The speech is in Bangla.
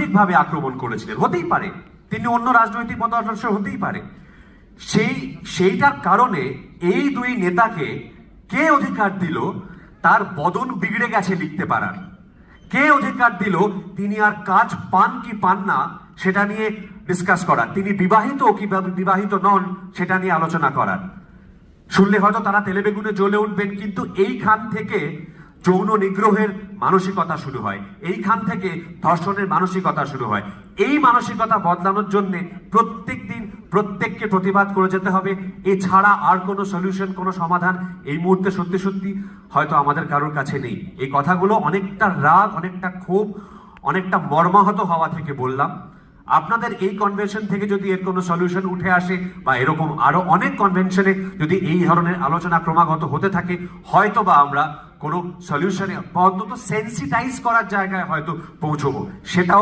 রাজনৈতিকভাবে আক্রমণ করেছিলেন। হতেই পারে। তিনি অন্য রাজনৈতিক মতাদর্শ হতেই পারে। সেই, সেইটার কারণে এই দুই নেতাকে কে অধিকার দিল, তার বদন বিগড়ে গেছে লিখতে পারার। কে অধিকার দিল, তিনি আর কাজ পান কি পান না, সেটা নিয়ে ডিসকাস করার। তিনি বিবাহিত কি বিবাহিত নন, সেটা নিয়ে আলোচনা করার। শুনলে হয়তো তারা তেলেবেগুনে জ্বলে উঠবেন, কিন্তু এইখান থেকে যৌন নিগ্রহের মানসিকতা শুরু হয়। এইখান থেকে ধর্ষণের মানসিকতা শুরু হয়। এই মানসিকতা বদলানোর জন্য প্রত্যেক দিন প্রত্যেককে প্রতিবাদ করে যেতে হবে। এছাড়া আর কোনো সলিউশন, কোনো সমাধান এই মুহূর্তে সত্যি সত্যি হয়তো আমাদের কারোর কাছে নেই। এই কথাগুলো অনেকটা রাগ, অনেকটা ক্ষোভ, অনেকটা মর্মাহত হওয়া থেকে বললাম। আপনাদের এই কনভেনশন থেকে যদি এর কোনো সলিউশন উঠে আসে বা এরকম আরও অনেক কনভেনশনে যদি এই ধরনের আলোচনা ক্রমাগত হতে থাকে হয়তো বা আমরা কোনো সলিউশনে অন্তত সেন্সিটাইজ করার জায়গায় হয়তো পৌঁছবো। সেটাও